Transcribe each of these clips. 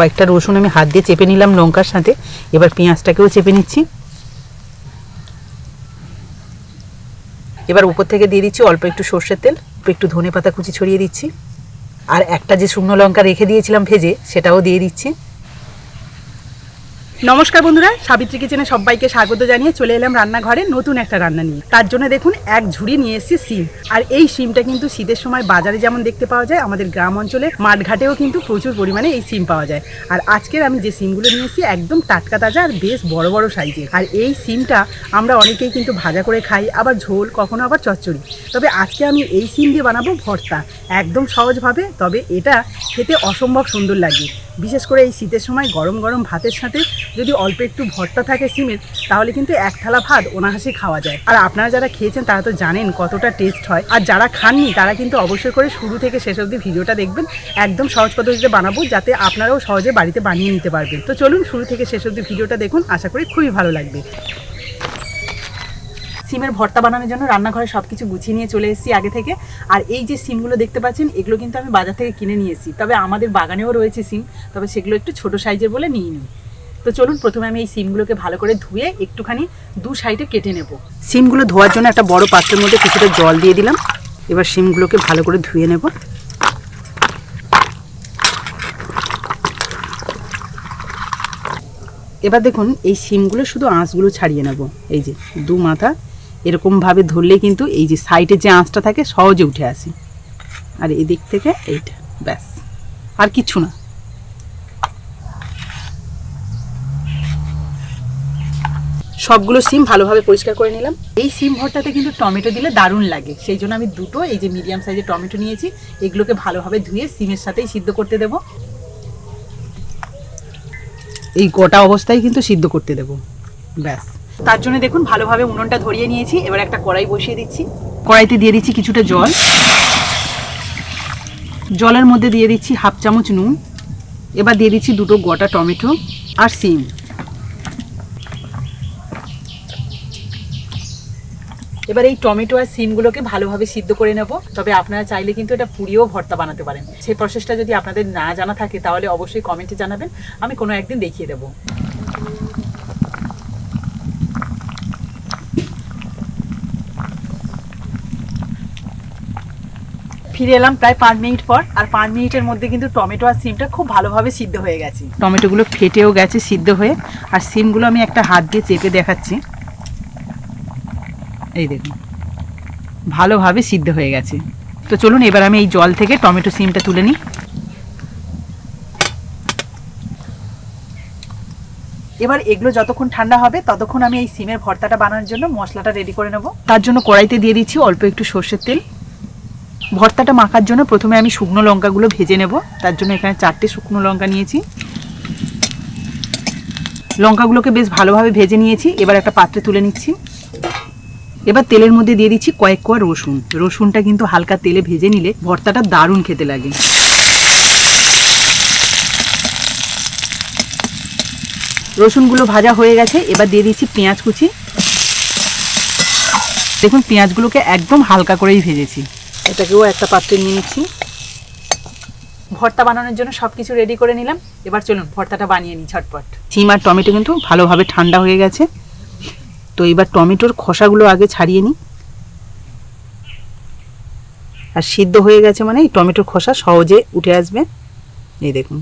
কয়েকটা রসুন আমি হাত দিয়ে চেপে নিলাম লঙ্কার সাথে। এবার পেঁয়াজটাকেও চেপে নিচ্ছি। এবার উপর থেকে দিয়ে দিচ্ছি অল্প একটু সর্ষের তেল, অল্প একটু ধনে পাতা কুচি ছড়িয়ে দিচ্ছি। আর একটা যে শুকনো লঙ্কা রেখে দিয়েছিলাম ভেজে, সেটাও দিয়ে দিচ্ছি। নমস্কার বন্ধুরা, সাবিত্রী কিচেনে সবাইকে স্বাগত জানিয়ে চলে এলাম রান্নাঘরে নতুন একটা রান্না নিয়ে। তার জন্য দেখুন, এক ঝুড়ি নিয়ে এসেছি সিম। আর এই সিমটা কিন্তু শীতের সময় বাজারে যেমন দেখতে পাওয়া যায়, আমাদের গ্রাম অঞ্চলে মাঠঘাটেও কিন্তু প্রচুর পরিমাণে এই সিম পাওয়া যায়। আর আজকের আমি যে সিমগুলো নিয়ে এসেছি, একদম টাটকা তাজা আর বেশ বড় বড় সাইজের। আর এই সিমটা আমরা অনেকেই কিন্তু ভাজা করে খাই, আবার ঝোল, কখনো আবার চচ্চড়ি। তবে আজকে আমি এই সিম দিয়ে বানাবো ভর্তা। একদম সহজভাবে, তবে এটা খেতে অসম্ভব সুন্দর লাগে। বিশেষ করে এই শীতের সময় গরম গরম ভাতের সাথে যদি অল্প একটু ভর্তা থাকে সিমের, তাহলে কিন্তু এক থালা ভাত অনাহাসে খাওয়া যায়। আর আপনারা যারা খেয়েছেন, তারা তো জানেন কতটা টেস্ট হয়। আর যারা খাননি, তারা কিন্তু অবশ্যই করে শুরু থেকে শেষ অবধি ভিডিওটা দেখবেন। একদম সহজ পদ্ধতিতে বানাবো, যাতে আপনারাও সহজে বাড়িতে বানিয়ে নিতে পারবেন। তো চলুন, শুরু থেকে শেষ অবধি ভিডিওটা দেখুন। আশা করি খুবই ভালো লাগবে। সিমের ভর্তা বানানোর জন্য রান্নাঘরে সব কিছু গুছিয়ে নিয়ে চলে এসেছি আগে থেকে। আর এই যে সিমগুলো দেখতে পাচ্ছেন, এগুলো কিন্তু আমি বাজার থেকে কিনে নিয়ে এসেছি। তবে আমাদের বাগানেও রয়েছে সিম, তবে সেগুলো একটু ছোট সাইজের বলে নিয়ে নিই। তো চলুন, প্রথমে আমি এই সিমগুলোকে ভালো করে ধুয়ে একটুখানি দু সাইডে কেটে নেব। সিমগুলো ধোয়ার জন্য একটা বড় পাত্রের মধ্যে কিছুটা জল দিয়ে দিলাম। এবার সিমগুলোকে ভালো করে ধুয়ে নেব। এবার দেখুন, এই সিমগুলো শুধু আঁশগুলো ছাড়িয়ে নেব। এই যে দু মাথা এরকমভাবে ধরলে কিন্তু এই যে সাইডে যে আঁচটা থাকে সহজে উঠে আসি। আর এই দিক থেকে এইটা, ব্যাস। আর কিচ্ছু না। সবগুলো সিম ভালোভাবে পরিষ্কার করে নিলাম। এই সিম ভর্তাতে কিন্তু টমেটো দিলে দারুণ লাগে। সেই জন্য আমি দুটো, এই যে মিডিয়াম সাইজের টমেটো নিয়েছি, এগুলোকে ভালোভাবে ধুয়ে সিমের সাথেই সিদ্ধ করতে দেবো। এই গোটা অবস্থায় কিন্তু সিদ্ধ করতে দেবো। ব্যাস। তার জন্য দেখুন ভালোভাবে উনুনটা ধরিয়ে নিয়েছি। এবার একটা কড়াই বসিয়ে দিচ্ছি। কড়াইতে দিয়ে দিচ্ছি কিছুটা জল। জলের মধ্যে দিয়ে দিচ্ছি হাফ চামচ নুন। এবার দিয়ে দিচ্ছি দুটো গোটা টমেটো আর সিম। এবার এই টমেটো আর সিমগুলোকে ভালোভাবে সিদ্ধ করে নেব। তবে আপনারা চাইলে কিন্তু এটা পুড়িয়েও ভর্তা বানাতে পারেন। সেই প্রসেসটা যদি আপনাদের না জানা থাকে, তাহলে অবশ্যই কমেন্টে জানাবেন। আমি কোনো একদিন দেখিয়ে দেবো। ফিরে এলাম প্রায় পাঁচ মিনিট পর আর পাঁচ মিনিটের মধ্যে কিন্তু টমেটো আর সিমটা খুব ভালোভাবে সিদ্ধ হয়ে গেছে। টমেটোগুলো ফেটেও গেছে সিদ্ধ হয়ে। আর সিমগুলো আমি একটা হাত দিয়ে চেপে দেখাচ্ছি। এই দেখুন ভালোভাবে সিদ্ধ হয়ে গেছে। তো চলুন এবার আমি এই জল থেকে টমেটো সিমটা তুলে নিই। এবার এগুলো যতক্ষণ ঠান্ডা হবে ততক্ষণ আমি এই সিমের ভর্তাটা বানানোর জন্য মশলাটা রেডি করে নেব। তার জন্য কড়াইতে দিয়ে দিচ্ছি অল্প একটু সর্ষের তেল। ভর্তাটা মাখার জন্য প্রথমে আমি শুকনো লঙ্কাগুলো ভেজে নেব। তার জন্য এখানে চারটে শুকনো লঙ্কা নিয়েছি। লঙ্কাগুলোকে বেশ ভালোভাবে ভেজে নিয়েছি। এবার একটা পাত্রে তুলে নিচ্ছি। এবার তেলের মধ্যে দিয়ে দিচ্ছি কয়েক কোয়া রসুন। রসুনটা কিন্তু হালকা তেলে ভেজে নিলে ভর্তাটা দারুণ খেতে লাগে। রসুনগুলো ভাজা হয়ে গেছে। এবার দিয়ে দিচ্ছি পেঁয়াজ কুচি। দেখুন, পেঁয়াজগুলোকে একদম হালকা করেই ভেজেছি। এটাকেও একটা পাত্রে নিয়ে নিচ্ছি। ভর্তা বানানোর জন্য সব কিছু রেডি করে নিলাম। এবার চলুন, ভর্তাটা বানিয়ে নিই ঝটপট। সিম আর টমেটো কিন্তু ভালোভাবে ঠান্ডা হয়ে গেছে। তো এবার টমেটোর খোসাগুলো আগে ছাড়িয়ে নিই। আর সিদ্ধ হয়ে গেছে মানে এই টমেটোর খোসা সহজে উঠে আসবে। এই দেখুন।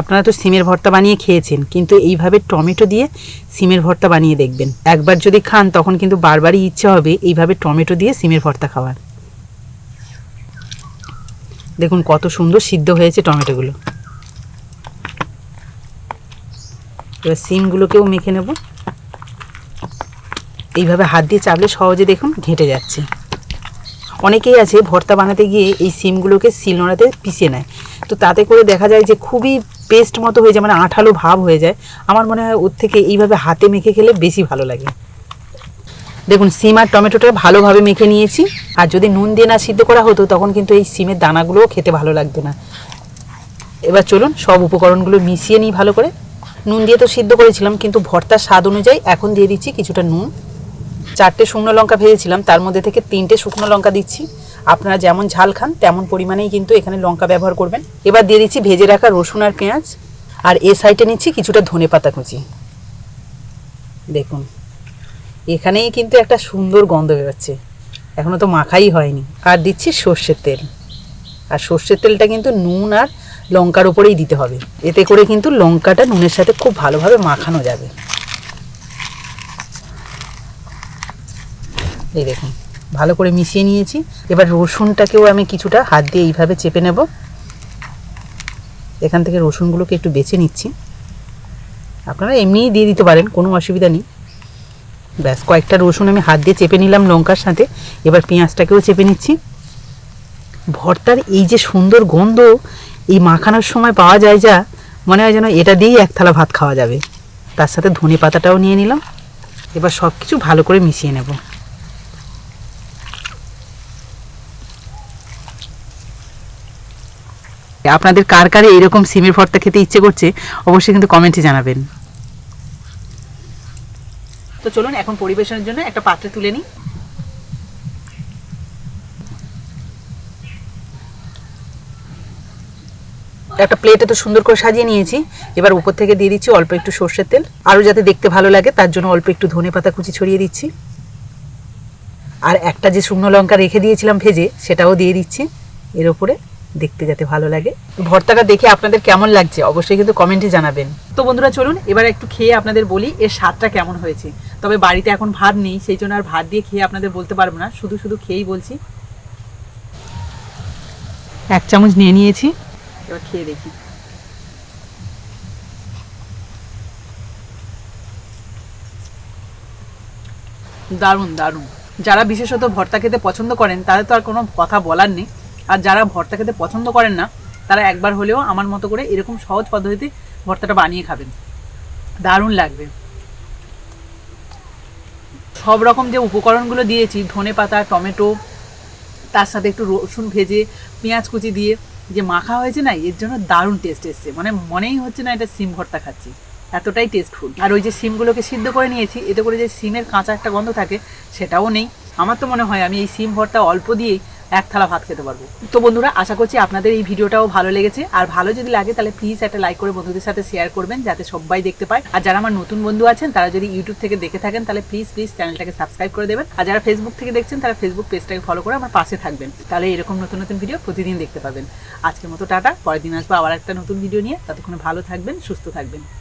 আপনারা তো সিমের ভর্তা বানিয়ে খেয়েছেন, কিন্তু এইভাবে টমেটো দিয়ে সিমের ভর্তা বানিয়ে দেখবেন। একবার যদি খান, তখন কিন্তু বারবারই ইচ্ছা হবে এইভাবে টমেটো দিয়ে সিমের ভর্তা খাওয়ার। দেখুন কত সুন্দর সিদ্ধ হয়েছে টমেটোগুলো। এবার সিমগুলোকেও মেখে নেব। এইভাবে হাত দিয়ে চাপলে সহজে দেখুন ঘেঁটে যাচ্ছে। অনেকেই আছে ভর্তা বানাতে গিয়ে এই সিমগুলোকে শিলনোড়াতে পিষে নেয়। তো তাতে করে দেখা যায় যে খুবই পেস্ট মতো হয়ে যায় মানে আঠালো ভাব হয়ে যায়। আমার মনে হয় ওর থেকে এইভাবে হাতে মেখে খেলে বেশি ভালো লাগে। দেখুন, সিম আর টমেটোটা ভালোভাবে মেখে নিয়েছি। আর যদি নুন দিয়ে না সিদ্ধ করা হতো, তখন কিন্তু এই সিমের দানাগুলোও খেতে ভালো লাগতো না। এবার চলুন, সব উপকরণগুলো মিশিয়ে নিই ভালো করে। নুন দিয়ে তো সিদ্ধ করেছিলাম, কিন্তু ভর্তার স্বাদ অনুযায়ী এখন দিয়ে দিচ্ছি কিছুটা নুন। চারটে শুকনো লঙ্কা ভেজেছিলাম, তার মধ্যে থেকে তিনটে শুকনো লঙ্কা দিচ্ছি। আপনারা যেমন ঝাল খান, তেমন পরিমাণেই কিন্তু এখানে লঙ্কা ব্যবহার করবেন। এবার দিয়ে দিচ্ছি ভেজে রাখা রসুন আর পেঁয়াজ, আর এ সাইডে নিচ্ছি কিছুটা ধনে পাতা কুচি। দেখুন, এখানেই কিন্তু একটা সুন্দর গন্ধ বেরোচ্ছে। এখনও তো মাখাই হয়নি। আর দিচ্ছি সর্ষের তেল। আর সর্ষের তেলটা কিন্তু নুন আর লঙ্কার ওপরেই দিতে হবে। এতে করে কিন্তু লঙ্কাটা নুনের সাথে খুব ভালোভাবে মাখানো যাবে। এই দেখুন ভালো করে মিশিয়ে নিয়েছি। এবার রসুনটাকেও আমি কিছুটা হাত দিয়ে এইভাবে চেপে নেব। এখান থেকে রসুনগুলোকে একটু বেছে নিচ্ছি। আপনারা এমনিই দিয়ে দিতে পারেন, কোনো অসুবিধা নেই। ব্যাস, কয়েকটা রসুন আমি হাত দিয়ে চেপে নিলাম লঙ্কার সাথে। এবার পেঁয়াজটাকেও চেপে নিচ্ছি। ভর্তার এই যে সুন্দর গন্ধ, এই মাখানোর সময় পাওয়া যায় যা, মনে হয় যেন এটা দিয়েই এক থালা ভাত খাওয়া যাবে। তার সাথে ধনে পাতাটাও নিয়ে নিলাম। এবার সব কিছু ভালো করে মিশিয়ে নেব। আপনাদের কার কার এইরকম সিমের ভর্তা খেতে ইচ্ছে করছে, অবশ্যই কিন্তু কমেন্টে জানাবেন। তো চলুন, এখন পরিবেশনের জন্য একটা পাত্রে তুলে নিই। একটা প্লেটে তো সুন্দর করে সাজিয়ে নিয়েছি। এবার উপর থেকে দিয়ে দিচ্ছি অল্প একটু সর্ষের তেল। আরও যাতে দেখতে ভালো লাগে, তার জন্য অল্প একটু ধনে পাতা কুচি ছড়িয়ে দিচ্ছি। আর একটা যে শুকনো লঙ্কা রেখে দিয়েছিলাম ভেজে, সেটাও দিয়ে দিচ্ছি এর ওপরে দেখতে যাতে ভালো লাগে। ভর্তাটা দেখে আপনাদের কেমন লাগছে, অবশ্যই কিন্তু কমেন্টে জানাবেন। তো বন্ধুরা, চলুন, এবার একটু খেয়ে আপনাদের বলি এর স্বাদটা কেমন হয়েছে। তবে বাড়িতে এখন ভাত নেই, সেই জন্য আর ভাত দিয়ে খেয়ে আপনাদের বলতে পারব না। শুধু শুধু খেয়েই বলছি। এক চামচ নিয়ে নিয়েছি। এবার খেয়ে দেখি। দারুণ দারুণ। যারা বিশেষত ভর্তা খেতে পছন্দ করেন, তাদের তো আর কোনো কথা বলার নেই। আর যারা ভর্তা খেতে পছন্দ করেন না, তারা একবার হলেও আমার মতো করে এরকম সহজ পদ্ধতিতে ভর্তাটা বানিয়ে খাবেন। দারুণ লাগবে। সব রকম যে উপকরণগুলো দিয়েছি, ধনে পাতা, টমেটো, তার সাথে একটু রসুন ভেজে, পেঁয়াজ কুচি দিয়ে, যে মাখা হয়েছে না, এর জন্য দারুণ টেস্ট এসছে। মানে মনেই হচ্ছে না এটা সিম ভর্তা খাচ্ছি। এতটাই টেস্টফুল আর ওই যে সিমগুলোকে সিদ্ধ করে নিয়েছি, এতে করে যে সিমের কাঁচা একটা গন্ধ থাকে, সেটাও নেই। আমার তো মনে হয় আমি এই সিম ভর্তা অল্প দিয়েই এক থালা ভাত খেতে পারব। তো বন্ধুরা, আশা করছি আপনাদের এই ভিডিওটাও ভালো লেগেছে। আর ভালো যদি লাগে, তাহলে প্লিজ একটা লাইক করে বন্ধুদের সাথে শেয়ার করবেন, যাতে সবাই দেখতে পায়। আর যারা আমার নতুন বন্ধু আছেন, তারা যদি ইউটিউব থেকে দেখে থাকেন, তাহলে প্লিজ প্লিজ চ্যানেলটাকে সাবস্ক্রাইব করে দেবেন। আর যারা ফেসবুক থেকে দেখছেন, তারা ফেসবুক পেজটাকে ফলো করে আমার পাশে থাকবেন। তাহলে এরকম নতুন নতুন ভিডিও প্রতিদিন দেখতে পাবেন। আজকের মতো টাটা, পরের দিন আসব আবার একটা নতুন ভিডিও নিয়ে। ততক্ষণে ভালো থাকবেন, সুস্থ থাকবেন।